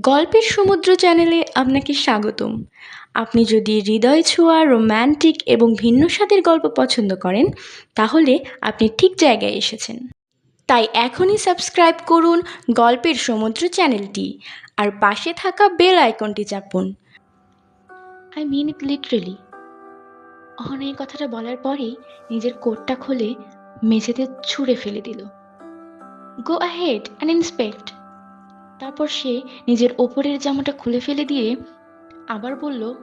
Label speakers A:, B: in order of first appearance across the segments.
A: গল্পের সমুদ্র চ্যানেলে আপনাকে স্বাগতম। আপনি যদি হৃদয় ছোঁয়া রোম্যান্টিক এবং ভিন্ন স্বাদের গল্প পছন্দ করেন, তাহলে আপনি ঠিক জায়গায় এসেছেন। তাই এখনই সাবস্ক্রাইব করুন গল্পের সমুদ্র চ্যানেলটি আর পাশে থাকা বেল আইকনটি চাপুন। আই মিন ইট লিটারেলি অহন এই কথাটা বলার পরেই নিজের কোটটা খুলে মেঝেতে ছুঁড়ে ফেলে দিল। গো আহেড অ্যান্ড ইন্সপেক্ট তারপর সে নিজের ওপরের জামাটা খুলে ফেলে দিয়ে আবার বলল,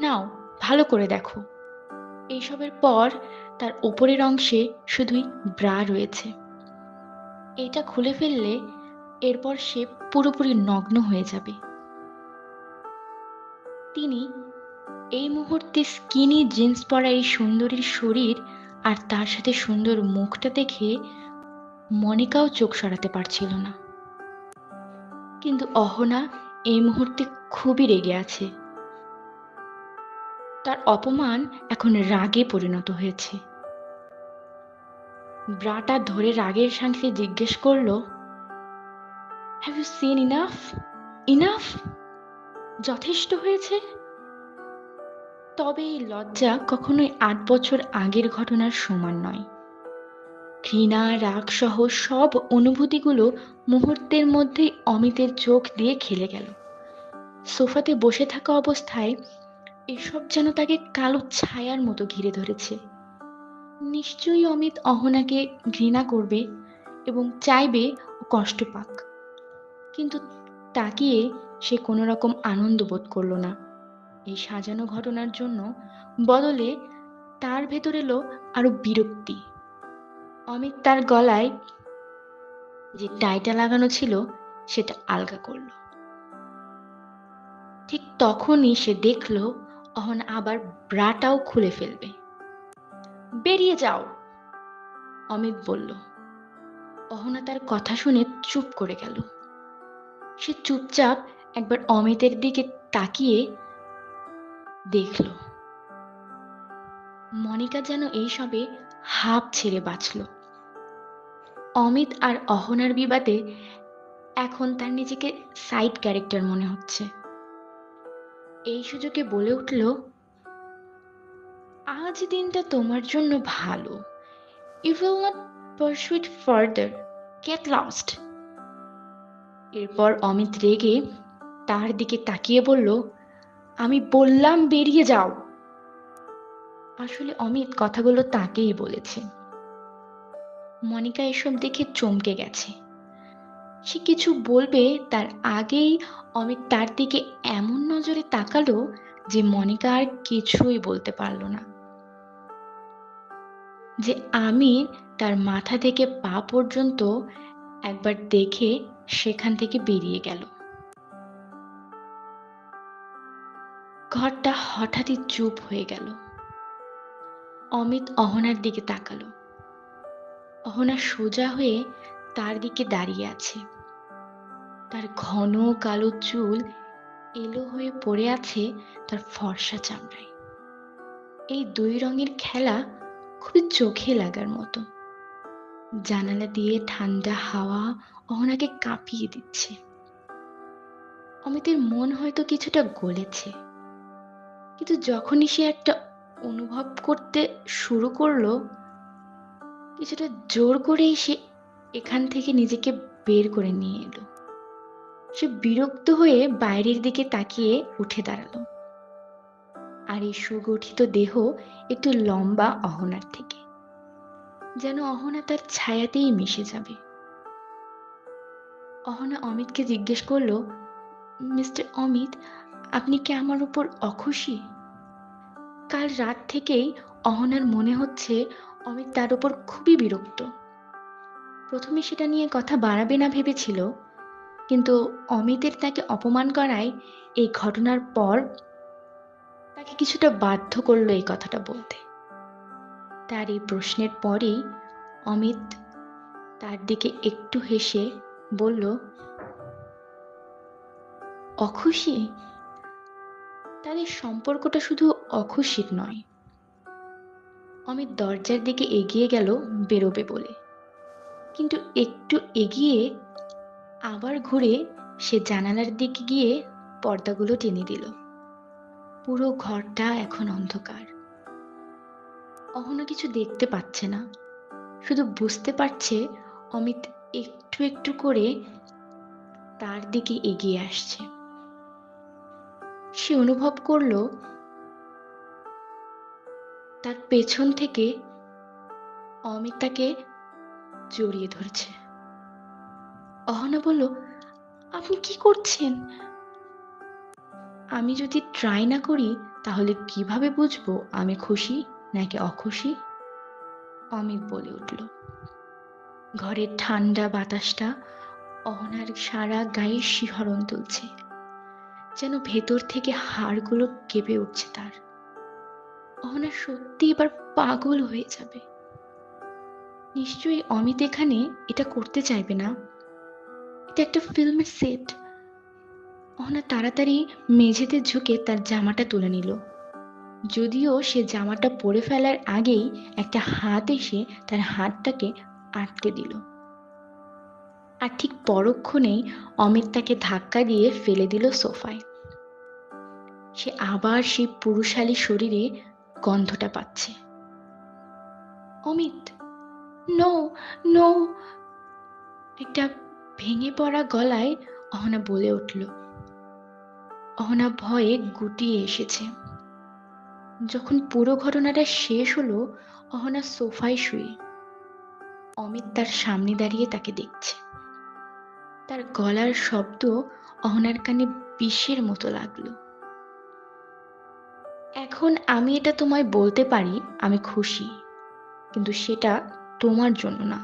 A: নাও, ভালো করে দেখো। এইসবের পর তার ওপরের অংশে শুধুই ব্রা রয়েছে। এটা খুলে ফেললে এরপর সে পুরোপুরি নগ্ন হয়ে যাবে। তিনি এই মুহূর্তে স্কিনি জিন্স পরা এই সুন্দরীর শরীর আর তার সাথে সুন্দর মুখটা দেখে মনিকাও চোখ সরাতে পারছিল না। কিন্তু অহনা এই মুহূর্তে খুবই রেগে আছে। তার অপমান এখন রাগে পরিণত হয়েছে। ব্রাটা ধরে রাগের সাথে জিজ্ঞেস করল have you seen enough enough যথেষ্ট হয়েছে? তবে এই লজ্জা কখনোই আট বছর আগের ঘটনার সমান নয়। ঘৃণা রাগ সহ সব অনুভূতিগুলো মুহূর্তের মধ্যেই অমিতের চোখ দিয়ে খেলে গেল। সোফাতে বসে থাকা অবস্থায় এসব যেন তাকে কালো ছায়ার মতো ঘিরে ধরেছে। নিশ্চয়ই অমিত অহনাকে ঘৃণা করবে এবং চাইবে কষ্ট পাক। কিন্তু তাকিয়ে সে কোনো রকম আনন্দ বোধ করল না। এই সাজানো ঘটনার জন্য বদলে তার ভেতর এলো আরও বিরক্তি। অমিত তার গলায় যে টাইটা লাগানো ছিল, সেটা আলগা করল। ঠিক তখনই সে দেখল, অহন আবার ব্রাটাও খুলে ফেলবে। বেরিয়ে যাও, অমিত বলল। অহনা তার কথা শুনে চুপ করে গেল। সে চুপচাপ একবার অমিতের দিকে তাকিয়ে দেখল। মনিকা যেন এই সবে হাঁপ ছেড়ে বাঁচল। অমিত আর অহনার বিবাদে এখন তার নিজেকে সাইড ক্যারেক্টার মনে হচ্ছে। এই সুযোগে বলে উঠল, আজ দিনটা তোমার জন্য ভালো। You will not pursuit further get lost এরপর অমিত রেগে তার দিকে তাকিয়ে বলল, আমি বললাম বেরিয়ে যাও। আসলে অমিত কথাগুলো তাকেই বলেছে। মনিকা এসব দেখে চমকে গেছে। সে কিছু বলবে তার আগেই অমিত তার দিকে এমন নজরে তাকালো যে মনিকা আর কিছুই বলতে পারল না। যে আমি তার মাথা থেকে পা পর্যন্ত একবার দেখে সেখান থেকে বেরিয়ে গেল। ঘরটা হঠাৎই চুপ হয়ে গেল। অমিত অহনার দিকে তাকালো। অহনা সোজা হয়ে তার দিকে দাঁড়িয়ে আছে। তার ঘন কালো চুল এলো হয়ে পড়ে আছে তার ফর্সা চামড়ায়। এই দুই রঙের খেলা খুবই চোখে লাগার মতো। জানালা দিয়ে ঠান্ডা হাওয়া অহনাকে কাঁপিয়ে দিচ্ছে। অমিতের মন হয়তো কিছুটা গলেছে। কিন্তু যখনই সে একটা অনুভব করতে শুরু করল, কিছুটা জোর করেই সে এখান থেকে নিজেকে বের করে নিয়ে এলো। সে বিরক্ত হয়ে বাইরের দিকে তাকিয়ে উঠে দাঁড়াল। আর এই সুগঠিত দেহ একটু লম্বা অহনার থেকে, যেন অহনা তার ছায়াতেই মিশে যাবে। অহনা অমিতকে জিজ্ঞেস করল, মিস্টার অমিত, আপনি কি আমার উপর অখুশি? কাল রাত থেকেই অহনার মনে হচ্ছে অমিত তার উপর খুবই বিরক্ত। প্রথমে সেটা নিয়ে কথা বাড়াবে না ভেবেছিল, কিন্তু অমিতের তাকে অপমান করায় এই ঘটনার পর তাকে কিছুটা বাধ্য করল এই কথাটা বলতে। তার এই প্রশ্নের পরেই অমিত তার দিকে একটু হেসে বলল, অখুশি তাদের সম্পর্কটা শুধু অখুশির নয়। অমিত দরজার দিকে এগিয়ে গেল বেরোবে বলে। কিন্তু একটু এগিয়ে আবার ঘুরে সে জানালার দিকে গিয়ে পর্দাগুলো টেনে দিল। পুরো ঘরটা এখন অন্ধকার। অহনা কিছু দেখতে পাচ্ছে না। শুধু বুঝতে পারছে অমিত একটু একটু করে তার দিকে এগিয়ে আসছে। সে অনুভব করল তার পেছন থেকে অমিত তাকে জড়িয়ে ধরছে। অহনা বলল, আপনি কি করছেন? আমি যদি ট্রাই না করি, তাহলে কীভাবে বুঝব আমি খুশি নাকি অখুশি? অমিত বলে উঠল। ঘরের ঠান্ডা বাতাসটা অহনার সারা গায়ে শিহরণ তুলছে। যেন ভেতর থেকে হাড়গুলো কেঁপে উঠছে তার। অহনা সত্যি এবার পাগল হয়ে যাবে। নিশ্চয়ই অমিত এখানে এটা করতে চাইবে না। এটা একটা ফিল্মের সেট। অহনা তাড়াতাড়ি মেঝেতে ঝুঁকে তার জামাটা তুলে নিল। যদিও সে জামাটা পরে ফেলার আগেই একটা হাত এসে তার হাতটাকে আটকে দিল। আর ঠিক পরক্ষণেই অমিত তাকে ধাক্কা দিয়ে ফেলে দিল সোফায়। সে আবার সেই পুরুষালী শরীরে গন্ধটা পাচ্ছে। অমিত, নো নো, একটা ভেঙে পড়া গলায় অহনা বলে উঠল। অহনা ভয়ে গুটিয়ে এসেছে। যখন পুরো ঘটনাটা শেষ হলো, অহনা সোফায় শুয়ে অমিত তার সামনে দাঁড়িয়ে তাকে দেখছে। তার গলার শব্দ অহনার কানে বিষের মতো লাগল। এখন আমি এটা তোমায় বলতে পারি, আমি খুশি, কিন্তু সেটা তোমার জন্য না,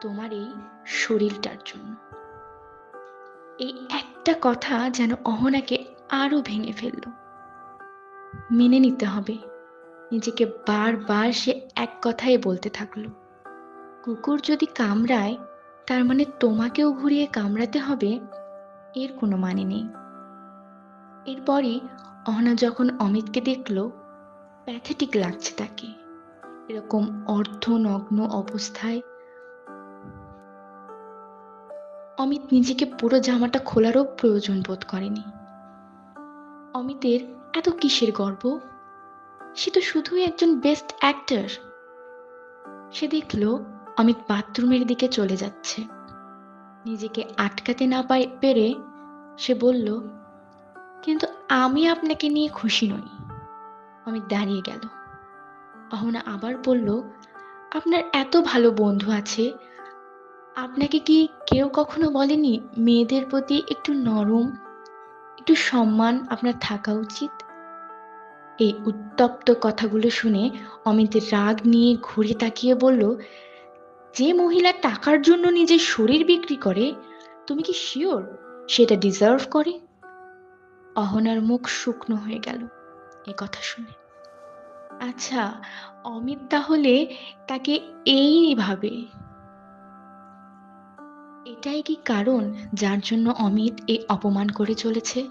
A: তোমার এই শরীরটার জন্য। এই একটা কথা যেন অহনাকে আরও ভেঙে ফেলল। মেনে নিতে হবে, নিজেকে বারবার সে এক কথাই বলতে থাকল। কুকুর যদি কামড়ায় তার মানে তোমাকেও ঘুরিয়ে কামড়াতে হবে? এর কোনো মানে নেই। এরপরই অহনা যখন অমিতকে দেখল প্যাথেটিক লাগছে তাকে। এরকম অর্ধনগ্ন অবস্থায় অমিত নিজেকে পুরো জামাটা খোলারও প্রয়োজন বোধ করেনি। অমিতের এত কিসের গর্ব? সে তো শুধুই একজন বেস্ট অ্যাক্টর সে দেখল অমিত বাথরুমের দিকে চলে যাচ্ছে। নিজেকে আটকাতে না পেরে সে বলল, কিন্তু আমি আপনাকে নিয়ে খুশি নই। অমিত দাঁড়িয়ে গেল। অহনা আবার বলল, আপনার এত ভালো বন্ধু আছে। আপনাকে কি কেউ কখনো বলেনি মেয়েদের প্রতি একটু নরম, একটু সম্মান আপনার থাকা উচিত? এই উত্তপ্ত কথাগুলো শুনে অমিত রাগ নিয়ে ঘুরে তাকিয়ে বলল যে মহিলা টাকার জন্য নিজের শরীর বিক্রি করে, তুমি কি শিওর সেটা ডিজার্ভ করে? অহনার মুখ শুকনো হয়ে গেল এ কথা শুনে। আচ্ছা অমিত তাহলে তাকে এইভাবে এটাই কি কারণ যার জন্য অমিত এ অপমান করে চলেছে?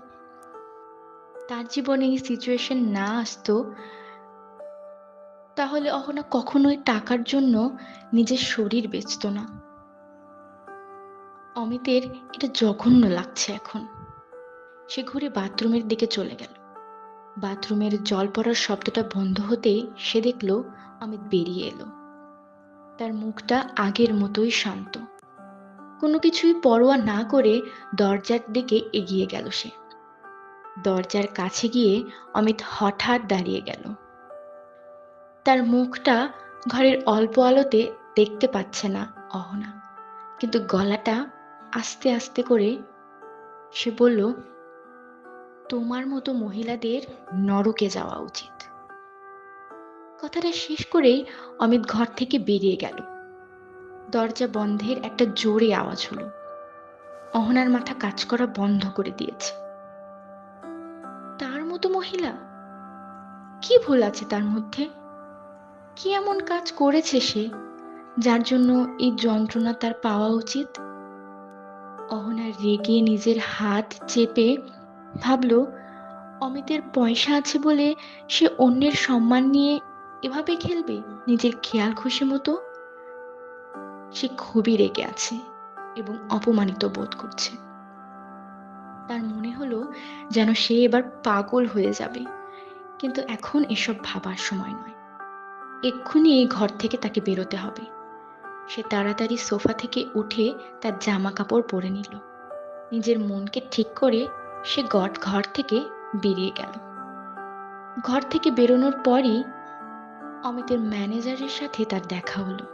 A: তার জীবনে এই সিচুয়েশন না আসতো তাহলে অহনা কখনোই টাকার জন্য নিজের শরীর বেচত না। অমিতের এটা জঘন্য লাগছে এখন। সে ঘুরে বাথরুমের দিকে চলে গেল। বাথরুমের জল পড়ার শব্দটা বন্ধ হতেই সে দেখল অমিত বেরিয়ে এলো। তার মুখটা আগের মতোই শান্ত। কোনো কিছুই পরোয়া না করে দরজার দিকে এগিয়ে গেল সে। দরজার কাছে গিয়ে অমিত হঠাৎ দাঁড়িয়ে গেল। তার মুখটা ঘরের অল্প আলোতে দেখতে পাচ্ছে না অহনা। কিন্তু গলাটা আস্তে আস্তে করে সে বলল, তোমার মতো মহিলাদের নরকে যাওয়া উচিত। কথাটা শেষ করেই অমিত ঘর থেকে বেরিয়ে গেল। দরজা বন্ধের একটা জোরে আওয়াজ হলো। অহনার মাথা কাজ করা বন্ধ করে দিয়েছে। তার মতো মহিলা? কি ভুল আছে তার মধ্যে? কি এমন কাজ করেছে সে, যার জন্য এই যন্ত্রণা তার পাওয়া উচিত? অহনা রেগে নিজের হাত চেপে ভাবল, অমিতের পয়সা আছে বলে সে অন্যের সম্মান নিয়ে এভাবে খেলবে, নিজের খেয়াল খুশি মতো? সে খুবই রেগে আছে এবং অপমানিত বোধ করছে। তার মনে হলো যেন সে এবার পাগল হয়ে যাবে, কিন্তু এখন এসব ভাবার সময় নয়। এক্ষুনি এই ঘর থেকে তাকে বেরোতে হবে। সে তাড়াতাড়ি সোফা থেকে উঠে তার জামা কাপড় পরে নিল। নিজের মনকে ঠিক করে সে গট ঘর থেকে বেরিয়ে গেল। ঘর থেকে বেরোনোর পরই অমিতের ম্যানেজারের সাথে তার দেখা হলো।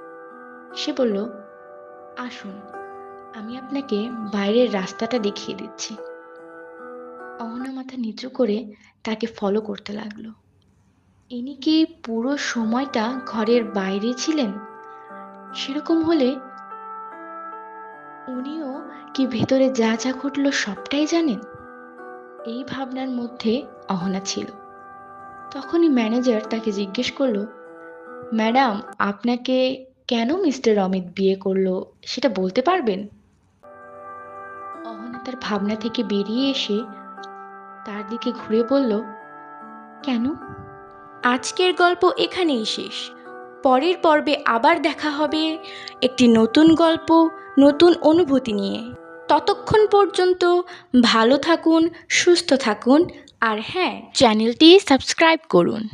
A: সে বলল, আসুন, আমি আপনাকে বাইরের রাস্তাটা দেখিয়ে দিচ্ছি। অহনা মাথা নিচু করে তাকে ফলো করতে লাগল। ইনি কি পুরো সময়টা ঘরের বাইরে ছিলেন? সেরকম হলে উনিও কি ভেতরে যা যা ঘটলো সবটাই জানেন? এই ভাবনার মধ্যে অহনা ছিল। তখনই ম্যানেজার তাকে জিজ্ঞেস করল, ম্যাডাম, আপনাকে কেন মিস্টার অমিত বিয়ে করল, সেটা বলতে পারবেন? অহনা তার ভাবনা থেকে বেরিয়ে এসে তার দিকে ঘুরে বলল, কেন?
B: আজকের গল্প এখানেই শেষ। পরের পর্বে আবার দেখা হবে একটি নতুন গল্প, নতুন অনুভূতি নিয়ে। ততক্ষণ পর্যন্ত ভালো থাকুন, সুস্থ থাকুন, আর হ্যাঁ চ্যানেলটি সাবস্ক্রাইব করুন।